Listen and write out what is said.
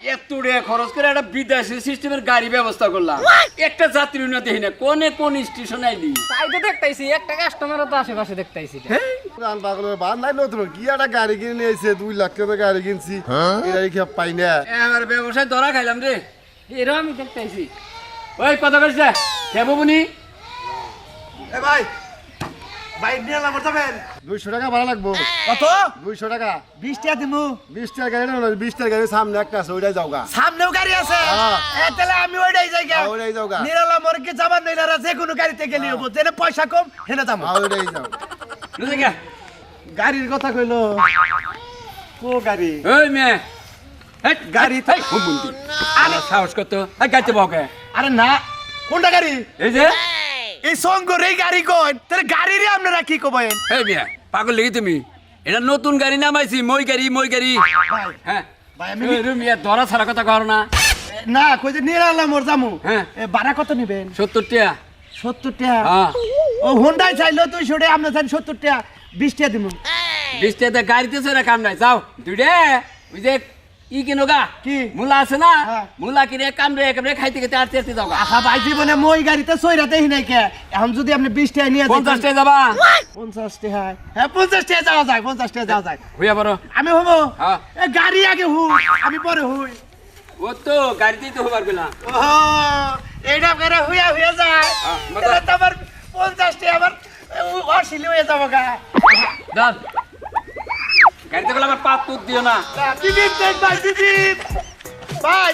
এত টাকা খরচ করে একটা বিদেশি সিস্টেমের গাড়ি ব্যবস্থা করলাম। একটা যাত্রী না দেখি না কোনে কোন স্টেশন আইলি? তাই তো দেখতাইছি একটা কাস্টমারও তো আশেপাশে দেখতাইছি। রান পাগলের বাদ নাই নতুন কি একটা গাড়ি কিনে নিয়েছে দুই লাখ টাকা গাড়ি কিনছি। গাড়ি খেয়ে পাই না? এবার ব্যবসায় ধরা খাইলাম রে। এরও আমি দেখতাইছি। ওই কথা বলছে খেবো বুনি এ ভাই বাইক নিয়ে এলাম যাবেন দুইশো টাকা ভাড়া লাগবো। কত? দুইশো টাকা। বিশ টাকা দিমু। বিশ টাকা গাড়ি না বিশ টাকা গাড়ি সামনে একটা আছে ওইটাই যাও গা সামনেও গাড়ি আছে? হ্যাঁ। এ, তাহলে আমি ওইটাই যাই গা হ্যাঁ, ওইটাই যাও গা। নিরালা মরকে যাবার নেই না যে কোনো গাড়িতে গেলে হব যেনে পয়সা কম হেনে হ্যাঁ, ওইটাই যাও গাড়ির কথা কইলো। কো গাড়ি? ওই মেয়ে। গাড়ি হেট, হুম বলতি। আরে সাহস কত? এই বকে আরে না কোনটা গাড়ি? এই যে। এই সঙ্গর এই গাড়ি কোন তাহলে গাড়িরই আপনারা কি কবেন এই মেয়ে পাগল লেগে তুমি? এটা নতুন গাড়ি নামাইছি মই গাড়ি মই গাড়ি। ভাই হ্যাঁ। ভাই, আমি- রে মেয়ে ধরা ছাড়া কথা কর না। না কই যে নিরালা মোর যামু হ্যাঁ। এ, ভাড়া কত নেবেন? সত্তর টাকা সত্তর টাকা হ্যাঁ। ও হোন্ডাই চাইলো তুই ছোটে আমরা চাই সত্তর টাকা বিশ টাকা দিব বিশ টাকা গাড়িতে সেরা কাম নাই। যাও দুইটা। ওই যে ই কিনো গা কি? মূলা আছে না। মূলা কিনে কাম রে একেবারে খাইতে খেতে আটতে আটতে যাও। আহা ভাই জীবনে মই গাড়িতে সইরাতে হি নাই কে এখন যদি আপনি বিশ টাকা নিয়ে পঞ্চাশ যেতেন- টাকা যাবা পঞ্চাশ টাকা হ্যাঁ পঞ্চাশ টাকা যাওয়া যায় পঞ্চাশ টাকা যাওয়া যায় হইয়া বড় আমি হব। এ গাড়ি আগে হুই আমি পরে হুই ও তো গাড়িতেই তো হবার গেলাম ও এইটা করে হুইয়া হয়ে যায় হ্যাঁ, মজা। তাহলে তো আবার টাকা আবার অশিলি হয়ে যাব গা দাস গাড়িতে গেলে আমার পাপ তুত দিও না। দেন ভাই। বিবিপ ভাই